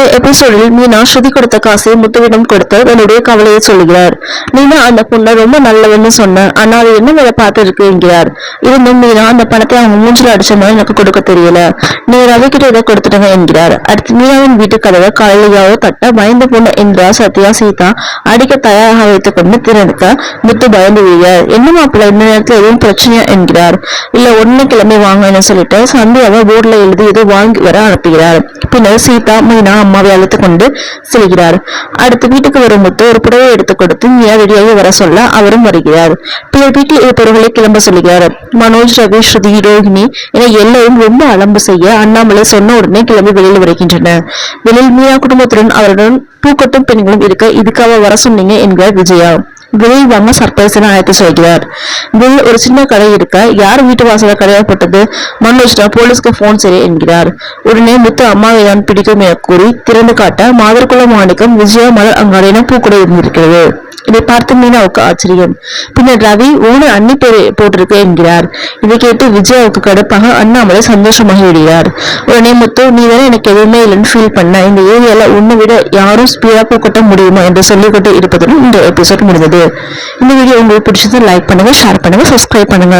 இன்றைய எபிசோடில் மீனா ஸ்ருதி கொடுத்த காசை முத்துவிடம் கொடுத்து தன்னுடைய கவலையை சொல்கிறார் மீனா அந்த பொண்ணை ரொம்ப நல்லவன்னு சொன்ன ஆனா அது என்ன வேலை பார்த்து இருக்கு என்கிறார் இருந்தும் மீனா அந்த பணத்தை அவங்க மூஞ்சில அடிச்ச மாதிரி எனக்கு கொடுக்க தெரியல. நீ ரவிக்கிட்ட கிட்ட இதை கொடுத்துடுங்க என்கிறார். அடுத்து மீனாவின் வீட்டு கதவை காலையாவோ தட்ட பயந்து பொண்ணு இந்திரா சத்யா சீதா அடிக்க தயாராக வைத்துக் கொண்டு திறனுக்க முத்து பயந்து வீழார் என்ன மாப்பிள்ள இந்த நேரத்தில் எதுவும் பிரச்சனையா? என்கிறார். இல்ல ஒன்னு கிளம்பி வாங்கன்னு சொல்லிட்டு சந்தியாவை போர்டில் எழுதி ஏதோ வாங்கி வர அனுப்புகிறார். பின்னர் சீதா மீனா அம்மாவை அழைத்து கொண்டு செல்கிறார். அடுத்து வீட்டுக்கு வரும் முத்து ஒரு புடவை எடுத்து கொடுத்து மீனா ரெடியாகி வர சொல்ல அவரும் வருகிறார். பிறர் வீட்டில் இருப்பவர்களை கிளம்ப சொல்கிறார். மனோஜ் ரவி ஸ்ருதி ரோஹிணி என எல்லோரும் ரொம்ப அலம்பு செய்ய அண்ணாமலை சொன்ன உடனே கிளம்பி வெளியில் வருகின்றனர். வெளியில் மீனா குடும்பத்துடன் அவருடன் பூக்கட்டும் பெண்களும் இருக்க இதுக்காக வர சொன்னீங்க என்கிறார் விஜயா. வெளியில் வாங்க சர்ப்ரைஸ்னு அழைத்து சொல்கிறார். வெளியில் ஒரு சின்ன கடை இருக்க யார் வீட்டு வாசல கடையப்பட்டது மனோஜ்னா போலீஸ்க்கு போன் சரி என்கிறார். உடனே முத்து அம்மாவை தான் பிடிக்கும் என கூறி திறந்து காட்ட மாதர்குல மாணிக்கம் விஜயா மலர் அங்காடின பூக்கூட இருந்திருக்கிறது. இதை பார்த்து மீனாவுக்கு ஆச்சரியம். பின்னர் ரவி ஓனர் அன்னி பேர் போட்டிருக்கு என்கிறார். இதை கேட்டு விஜயாவுக்கு கடுப்பாக அண்ணாமலை சந்தோஷமாகி விடுகிறார் உடனே முத்து நீ வேற எனக்கு எதுவுமே இல்லைன்னு ஃபீல் பண்ண. இந்த ஏரியால உன்னை விட யாரும் ஸ்பீடா போக்கட்ட முடியுமா? என்று சொல்லிக்கொண்டு இருப்பதுடன் இந்த எபிசோட் முடிந்தது. இந்த வீடியோ உங்களுக்கு பிடிச்சது லைக் பண்ணுங்க ஷேர் பண்ணுங்க சப்ஸ்கிரைப் பண்ணுங்க.